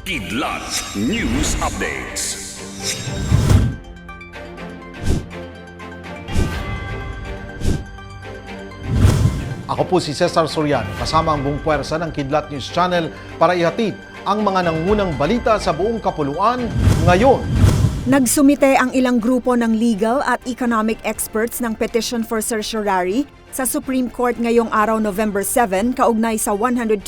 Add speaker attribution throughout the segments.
Speaker 1: Kidlat News Updates.
Speaker 2: Ako po si Cesar Soriano, kasama ang buong puwersa ng Kidlat News Channel para ihatid ang mga nangunang balita sa buong kapuluan ngayon.
Speaker 3: Nagsumite ang ilang grupo ng legal at economic experts ng petition for certiorari sa Supreme Court ngayong araw November 7 kaugnay sa 125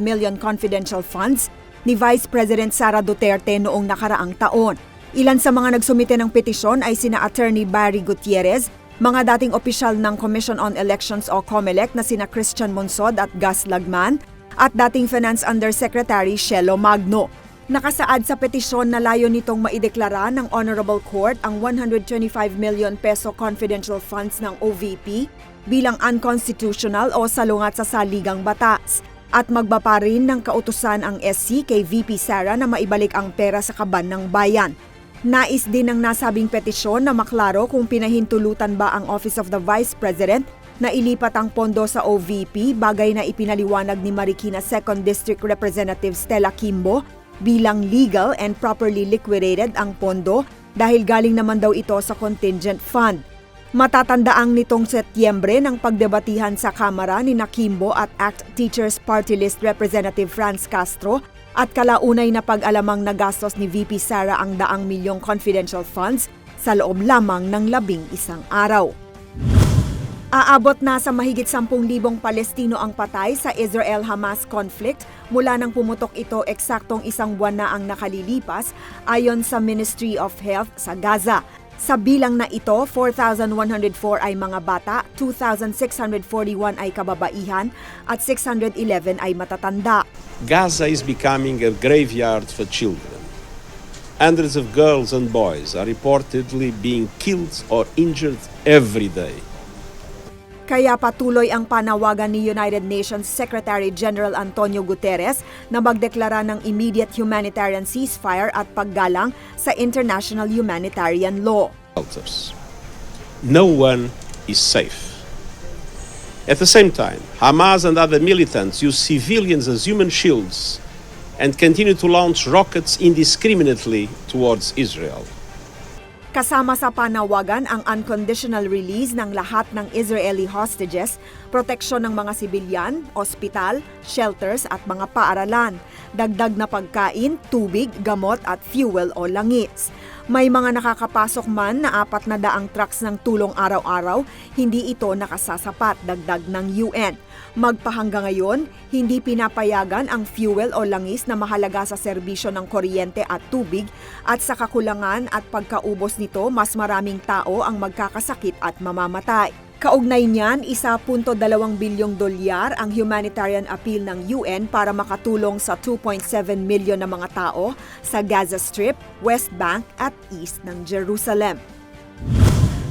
Speaker 3: million confidential funds ni Vice President Sara Duterte noong nakaraang taon. Ilan sa mga nagsumite ng petisyon ay sina Attorney Barry Gutierrez, mga dating opisyal ng Commission on Elections o COMELEC na sina Christian Monsod at Gus Lagman, at dating Finance Undersecretary Shelo Magno. Nakasaad sa petisyon na layo nitong maideklara ng Honorable Court ang 125 million peso confidential funds ng OVP bilang unconstitutional o salungat sa saligang batas at magbapa rin ng kautusan ang SC kay VP Sara na maibalik ang pera sa kaban ng bayan. Nais din ng nasabing petisyon na maklaro kung pinahintulutan ba ang Office of the Vice President na ilipat ang pondo sa OVP bagay na ipinaliwanag ni Marikina 2nd District Representative Stella Kimbo bilang legal and properly liquidated ang pondo dahil galing naman daw ito sa contingent fund. Matatandaang nitong Setyembre ng pagdebatihan sa Kamara ni Nakimbo at ACT Teachers Party List Representative Franz Castro at kalaunay na pag-alamang nagastos ni VP Sara ang daang milyong confidential funds sa loob lamang ng labing isang araw. Aabot na sa mahigit 10,000 Palestino ang patay sa Israel-Hamas conflict mula nang pumutok ito eksaktong isang buwan na ang nakalilipas ayon sa Ministry of Health sa Gaza. Sa bilang na ito, 4,104 ay mga bata, 2,641 ay kababaihan at 611 ay matatanda.
Speaker 4: Gaza is becoming a graveyard for children. Hundreds of girls and boys are reportedly being killed or injured every day.
Speaker 3: Kaya patuloy ang panawagan ni United Nations Secretary General Antonio Guterres na magdeklara ng immediate humanitarian ceasefire at paggalang sa international humanitarian law.
Speaker 4: No one is safe. At the same time, Hamas and other militants use civilians as human shields and continue to launch rockets indiscriminately towards Israel.
Speaker 3: Kasama sa panawagan ang unconditional release ng lahat ng Israeli hostages, proteksyon ng mga sibilyan, ospital, shelters at mga paaralan, dagdag na pagkain, tubig, gamot at fuel o langis. May mga nakakapasok man na apat na daang trucks ng tulong araw-araw, hindi ito nakasasapat dagdag ng UN. Magpahangga ngayon, hindi pinapayagan ang fuel o langis na mahalaga sa serbisyo ng kuryente at tubig at sa kakulangan at pagkaubos nito mas maraming tao ang magkakasakit at mamamatay. Kaugnay niyan, 1.2 bilyong dolyar ang humanitarian appeal ng UN para makatulong sa 2.7 milyon na mga tao sa Gaza Strip, West Bank at East ng Jerusalem.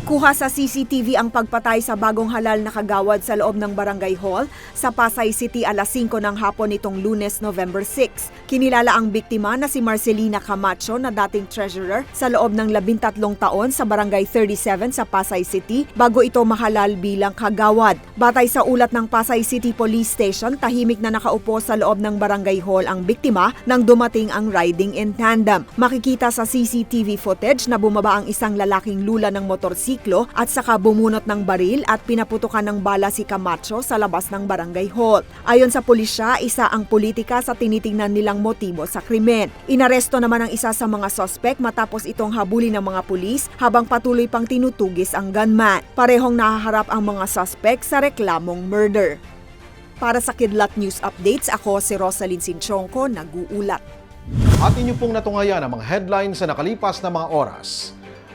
Speaker 3: Kuha sa CCTV ang pagpatay sa bagong halal na kagawad sa loob ng Barangay Hall sa Pasay City alas 5 ng hapon nitong lunes November 6. Kinilala ang biktima na si Marcelina Camacho na dating treasurer sa loob ng 13 taon sa Barangay 37 sa Pasay City bago ito mahalal bilang kagawad. Batay sa ulat ng Pasay City Police Station, tahimik na nakaupo sa loob ng Barangay Hall ang biktima nang dumating ang riding in tandem. Makikita sa CCTV footage na bumaba ang isang lalaking lula ng motorsiklo at saka bumunot ng baril at pinaputukan ng bala si Camacho sa labas ng barangay hall. Ayon sa pulisya, isa ang politika sa tinitingnan nilang motibo sa krimen. Inaresto naman ang isa sa mga sospek matapos itong habulin ng mga pulis habang patuloy pang tinutugis ang gunman. Parehong nahaharap ang mga sospek sa reklamong murder. Para sa Kidlat News Updates, ako si Rosalyn Sinchonko, nag-uulat.
Speaker 2: At inyo pong natungayan ang mga headlines sa nakalipas na mga oras.